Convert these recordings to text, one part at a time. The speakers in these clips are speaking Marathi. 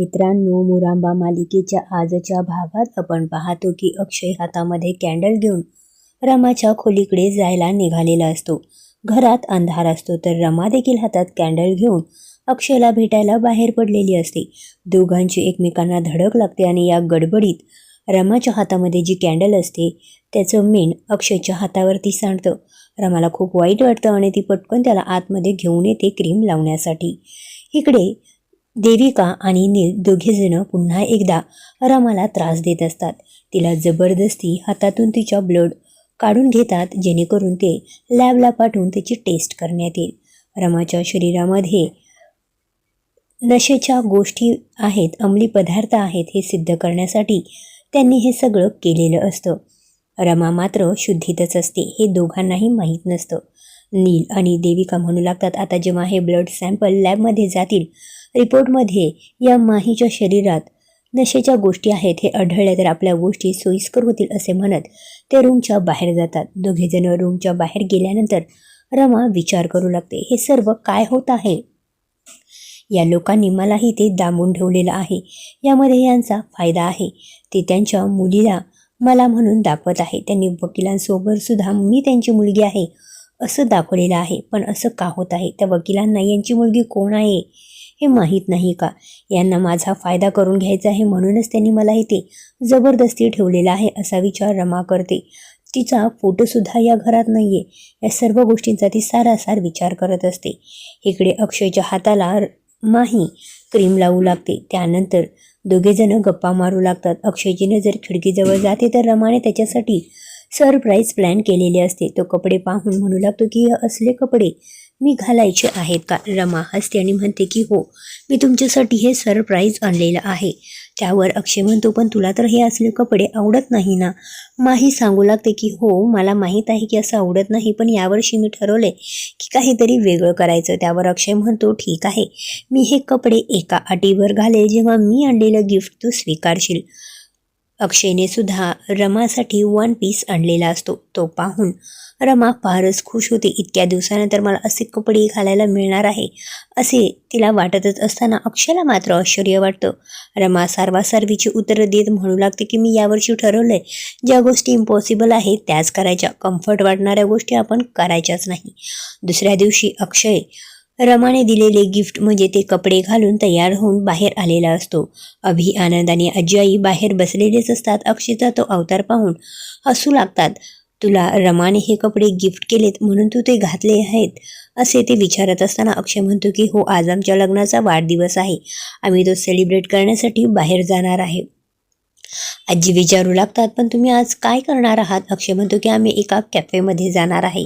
मित्रांनो मुरांबा मालिकेच्या आजच्या भागात आपण पाहतो की अक्षय हातामध्ये कॅन्डल घेऊन रमाच्या खोलीकडे जायला निघालेला असतो. घरात अंधार असतो तर रमा देखील हातात कॅन्डल घेऊन अक्षयला भेटायला बाहेर पडलेली असते. दोघांची एकमेकांना धडक लागते आणि या गडबडीत रमाच्या हातामध्ये जी कॅन्डल असते त्याचं मेण अक्षयच्या हातावरती सांडतं. रमाला खूप वाईट वाटतं आणि ती पटकन त्याला आतमध्ये घेऊन येते क्रीम लावण्यासाठी. इकडे देविका आणि नील दोघेजणं पुन्हा एकदा रमाला त्रास देत असतात. तिला जबरदस्ती हातातून तिच्या ब्लड काढून घेतात जेणेकरून ते लॅबला पाठवून त्याची टेस्ट करण्यात येईल. रमाच्या शरीरामध्ये नशेच्या गोष्टी आहेत अंमली पदार्थ आहेत हे सिद्ध करण्यासाठी त्यांनी हे सगळं केलेलं असतं. रमा मात्र शुद्धीतच असते हे दोघांनाही माहीत नसतं. नील आणि देविका म्हणू लागतात आता जेव्हा हे ब्लड सॅम्पल लॅबमध्ये जातील रिपोर्टमध्ये या माहीच्या शरीरात नशेच्या गोष्टी आहेत हे आढळल्या तर आपल्या गोष्टी सोयीस्कर होतील असे म्हणत ते रूमच्या बाहेर जातात. दोघेजण रूमच्या बाहेर गेल्यानंतर रमा विचार करू लागते हे सर्व काय होत आहे? या लोकांनी मलाही ते दाबून ठेवलेलं आहे. यामध्ये यांचा फायदा आहे. ते त्यांच्या मुलीला मला म्हणून दाखवत आहे. त्यांनी वकिलांसोबत सुद्धा मी त्यांची मुलगी आहे असं दाखवलेलं आहे. पण असं का होत आहे? त्या वकिलांना यांची मुलगी कोण आहे? हे माहीत नाही का? यांना माझा फायदा करून घ्यायचा आहे म्हणूनच त्यांनी मला इथे जबरदस्ती ठेवलेला आहे असा विचार रमा करते. तिचा फोटोसुद्धा या घरात नाही आहे या सर्व गोष्टींचा ती सारासार विचार करत असते. इकडे अक्षयच्या हाताला माही क्रीम लावू लागते. त्यानंतर दोघेजण गप्पा मारू लागतात. अक्षयची जर खिडकीजवळ जाते तर रमाने त्याच्यासाठी सरप्राईज प्लॅन केलेले असते. तो कपडे पाहून म्हणू लागतो की हे असले कपडे. मी घालायचे आहेत का? रमा हसते आणि म्हणते की हो मी तुमच्यासाठी हे सरप्राईज आणलेलं आहे. त्यावर अक्षय म्हणतो पण तुला तर हे असले कपडे आवडत नाही ना? माही सांगू लागते की हो मला माहीत आहे की असं आवडत नाही पण यावर्षी मी ठरवले की काहीतरी वेगळं करायचं. त्यावर अक्षय म्हणतो ठीक आहे मी हे कपडे एका अटीवर घाले जेव्हा मी आणलेलं गिफ्ट तू स्वीकारशील. अक्षयने सुद्धा रमासाठी वन पीस आणलेला असतो. तो पाहून रमा फारच खुश होते. इतक्या दिवसानंतर मला असे कपडे घालायला मिळणार आहे असे तिला वाटतच असताना अक्षयला मात्र आश्चर्य वाटतं. रमा सारवासारवीची उत्तरं देत म्हणू लागते की मी यावर्षी ठरवलंय ज्या गोष्टी इम्पॉसिबल आहेत त्याच करायच्या. कम्फर्ट वाटणाऱ्या गोष्टी आपण करायच्याच नाही. दुसऱ्या दिवशी अक्षय रमाने दिलेले गिफ्ट म्हणजे ते कपडे घालून तयार होऊन बाहेर आलेला असतो. अभि आनंद आणि आई बाहेर बसलेलेच असतात. अक्षयचा तो अवतार पाहून हसू लागतात. तुला रमाने हे कपडे गिफ्ट केलेत म्हणून तू ते घातले आहेत? असे ते विचारत असताना अक्षय म्हणतो की हो आज आमच्या लग्नाचा वाढदिवस आहे. आम्ही तो सेलिब्रेट करण्यासाठी बाहेर जाणार आहे. आजी विचारू लागतात पण तुम्ही आज काय करणार आहात? अक्षय म्हणतो की आम्ही एका कॅफेमध्ये जाणार आहे.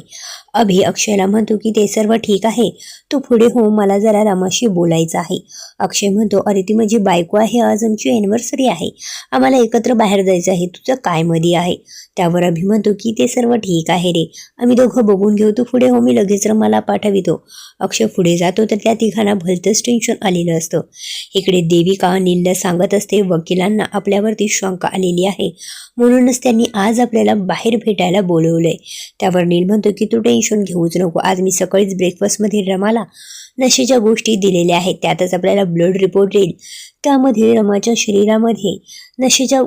अभि अक्षयला म्हणतो की ते सर्व ठीक आहे. तू पुढे हो मला जरा रमाशी बोलायचं आहे. अक्षय म्हणतो अरे ती माझी बायको आहे. आज आमची ॲनिव्हर्सरी आहे. आम्हाला एकत्र बाहेर जायचं आहे. तुझं काय मध्ये आहे? त्यावर अभि म्हणतो की ते सर्व ठीक आहे रे. आम्ही दोघं बघून घेऊ. तू पुढे हो मी लगेच रमाला पाठवितो. अक्षय पुढे जातो तर त्या तिघांना भलतंच टेन्शन आलेलं असतं. इकडे देविका नीलला सांगत असते वकिलांना आपल्यावरती शंका आलेली आहे. म्हणूनच त्यांनी आज आपल्याला बाहेर भेटायला बोलवलंय. त्यावर नील म्हणतो की तू टेन्शन घेऊच नको. आज मी सकाळीच ब्रेकफास्टमध्ये रमाला नशेच्या गोष्टी दिलेल्या आहेत. त्यातच आपल्याला ब्लड रिपोर्ट येईल. त्यामध्ये रमाच्या शरीरामध्ये नशेच्या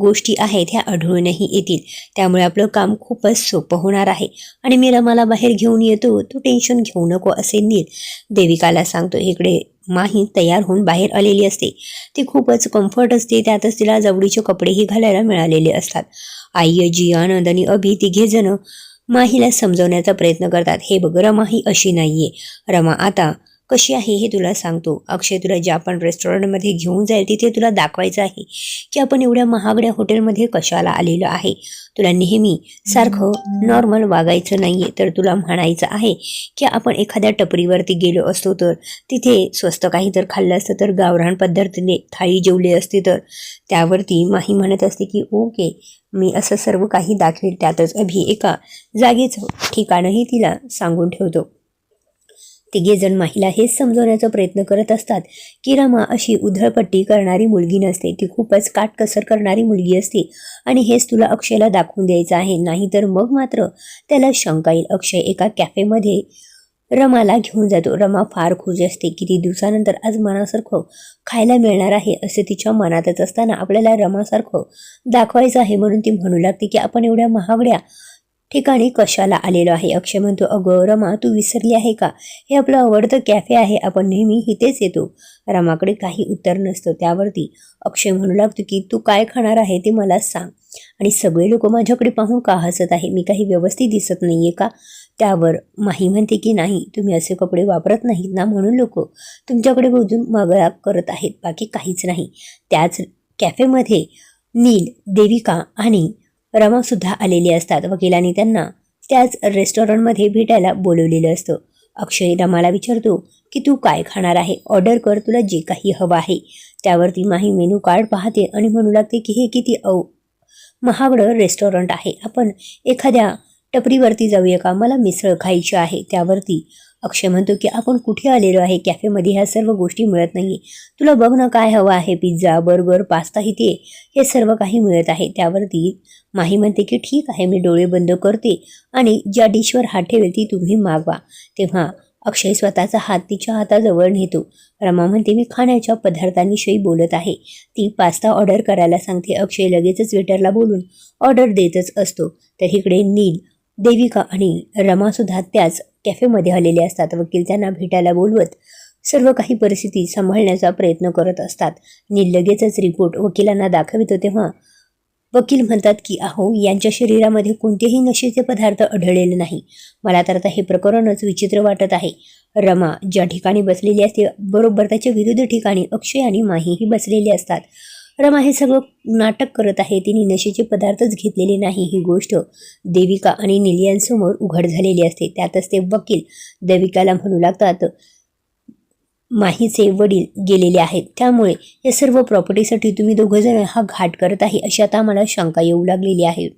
गोष्टी आहेत ह्या आढळूनही येतील. त्यामुळे आपलं काम खूपच सोपं होणार आहे. आणि मी रमाला बाहेर घेऊन येतो तू टेन्शन घेऊ नको असे नील देविकाला सांगतो. इकडे माही तयार होऊन बाहेर आलेली असते. ती खूपच कम्फर्ट असते. त्यातच तिला जवळीचे कपडेही घालायला मिळालेले असतात. आई जी आनंद आणि अभि तिघेजणं माहीला समजवण्याचा प्रयत्न करतात. हे बघ रमा ही अशी नाहीये. रमा आता कशी आहे हे तुला सांगतो. अक्षय तुला ज्या आपण रेस्टॉरंटमध्ये घेऊन जाईल तिथे तुला दाखवायचं आहे की आपण एवढ्या महागड्या हॉटेलमध्ये कशाला आलेलो आहे. तुला नेहमी सारखं नॉर्मल वागायचं नाही आहे तर तुला म्हणायचं आहे की आपण एखाद्या टपरीवरती गेलो असतो तर तिथे स्वस्त काही तर खाल्लं असतं तर गावरान पद्धतीने थाळी जेवली असती तर त्यावरती माही म्हणत असते की ओके मी असं सर्व काही दाखवेल त्यातच अभि एका जागेचं ठिकाणही तिला सांगून ठेवतो. तिघेजण महिला हेच समजवण्याचा प्रयत्न करत असतात की रमा अशी उधळपट्टी करणारी मुलगी नसते. ती खूपच काटकसर करणारी मुलगी असते आणि हेच तुला अक्षयला दाखवून द्यायचं आहे. नाहीतर मग मात्र त्याला शंका येईल. अक्षय एका कॅफेमध्ये रमाला घेऊन जातो. रमा फार खुश असते किती दिवसानंतर आज मनासारखं खायला मिळणार आहे असे तिच्या मनातच असताना आपल्याला रमासारखं दाखवायचं आहे म्हणून ती म्हणू लागते की आपण एवढ्या महागड्या ठिकाणी कशाला आलेलो आहे? अक्षय म्हणतो अगं रमा तू विसरली आहे का? हे आपलं आवडतं कॅफे आहे आपण नेहमी इथेच येतो. रमाकडे काही उत्तर नसतं त्यावरती. अक्षय म्हणू लागतो की तू काय खाणार आहे ते मला सांग. आणि सगळे लोक माझ्याकडे पाहून का हसत आहे? मी काही व्यवस्थित दिसत नाहीये का? त्यावर माही म्हणते की नाही तुम्ही असे कपडे वापरत नाहीत ना म्हणून लोक तुमच्याकडे बघून मागळा करत आहेत बाकी काहीच नाही. त्याच कॅफेमध्ये नील देविका आणि रमासुद्धा आलेली असतात. वकिलांनी त्यांना त्याच रेस्टॉरंटमध्ये भेटायला बोलवलेलं असतं. अक्षय रमाला विचारतो की तू काय खाणार आहे? ऑर्डर कर तुला जे काही हवं आहे. त्यावरती माही मेनू कार्ड पाहते आणि म्हणू लागते की हे किती औ महागडं रेस्टॉरंट आहे. आपण एखाद्या टपरीवरती जाऊया का? मला मिसळ खायची आहे. त्यावरती अक्षय म्हणतो की आपण कुठे आलेलो आहे? कॅफेमध्ये ह्या सर्व गोष्टी मिळत नाही तुला बघ ना काय हवं आहे पिझ्झा बर्गर पास्ता इथे. हे सर्व काही मिळत आहे. त्यावरती माही म्हणते की ठीक आहे मी डोळे बंद करते आणि ज्या डिशवर हात ठेवेल ती तुम्ही मागवा. तेव्हा अक्षय स्वतःचा हात तिच्या हाताजवळ नेतो. रमा म्हणते मी खाण्याच्या पदार्थांविषयी बोलत आहे. ती पास्ता ऑर्डर करायला सांगते. अक्षय लगेचच वेटरला बोलून ऑर्डर देतच असतो. तर इकडे नील देविका आणि रमासुद्धा त्याच कॅफेमध्ये आलेले असतात. वकील त्यांना भेटायला बोलवत सर्व काही परिस्थिती सांभाळण्याचा प्रयत्न करत असतात. नील लगेचच रिपोर्ट वकिलांना दाखवितो तेव्हा वकील म्हणतात की अहो यांच्या शरीरामध्ये कोणतेही नशेचे पदार्थ आढळलेले नाही. मला तर आता हे प्रकरणच विचित्र वाटत आहे. रमा ज्या ठिकाणी बसलेली असते बरोबर त्याच्या विरुद्ध ठिकाणी अक्षय आणि माहीही बसलेले असतात. रमा हे सगळं नाटक करत आहे. तिने नशेचे पदार्थच घेतलेले नाही. ही गोष्ट देविका आणि निलियांसमोर उघड झालेली असते. त्यातच ते वकील देविकाला म्हणू लागतात माहीचे वडील गेलेले आहेत. त्यामुळे या सर्व प्रॉपर्टीसाठी तुम्ही दोघंजण हा घाट करत आहे. अशी आता मला शंका येऊ लागलेली आहे.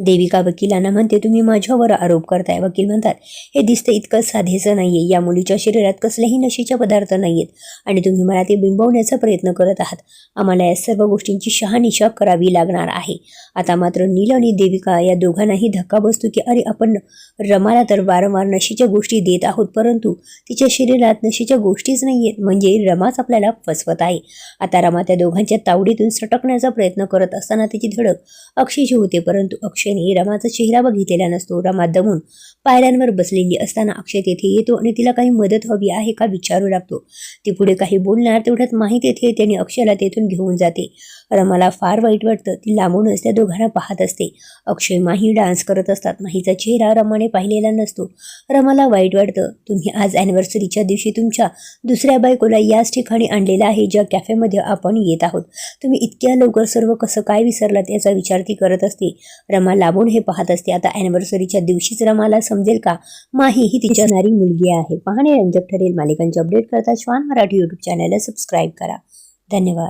देविका वकिलांना म्हणते तुम्ही माझ्यावर आरोप करताय. वकील म्हणतात हे दिसतं इतकं साधेचं नाहीये. या मुलीच्या शरीरात कसलेही नशेचे पदार्थ नाहीयेत आणि तुम्ही मला ते बिंबवण्याचा प्रयत्न करत आहात. आम्हाला या सर्व गोष्टींची शहानिशा करावी लागणार आहे. आता मात्र नील आणि देविका या दोघांनाही धक्का बसतो की अरे आपण रमाला तर वारंवार नशेच्या गोष्टी देत आहोत परंतु तिच्या शरीरात नशेच्या गोष्टीच नाहीयेत. म्हणजे रमाच आपल्याला फसवत आहे. आता रमा त्या दोघांच्या तावडीतून सटकण्याचा प्रयत्न करत असताना तिची धडक अक्षयची होते परंतु अक्षय अक्षयने रमाचा चेहरा बघितलेला नसतो. रमा दमून पायऱ्यांवर बसलेली असताना अक्षय तेथे येतो आणि तिला काही मदत हवी आहे का विचारू लागतो. ती पुढे काही बोलणार तेवढ्यात माहीत येते येते आणि अक्षयला तेथून घेऊन जाते. रमाला फार वाईट वाटतं ती लांबूनच त्या दोघांना पाहत असते. अक्षय माही डान्स करत असतात माहीचा चेहरा रमाने पाहिलेला नसतो. रमाला वाईट वाटतं तुम्ही आज अॅनिव्हर्सरीच्या दिवशी तुमच्या दुसऱ्या बायकोला याच ठिकाणी आणलेला आहे ज्या कॅफेमध्ये आपण येत आहोत. तुम्ही इतक्या लवकर सर्व कसं काय विसरलात याचा विचार ती करत असते. रमा लांबून हे पाहत असते आता अॅनिव्हर्सरीच्या दिवशीच रमाला समजेल का? माही ही तिच्या असणारी मुलगी आहे. पाहणे रंजक ठरेल मालिकांचे अपडेट करता श्वान मराठी यूट्यूब चॅनलला सबस्क्राईब करा. धन्यवाद.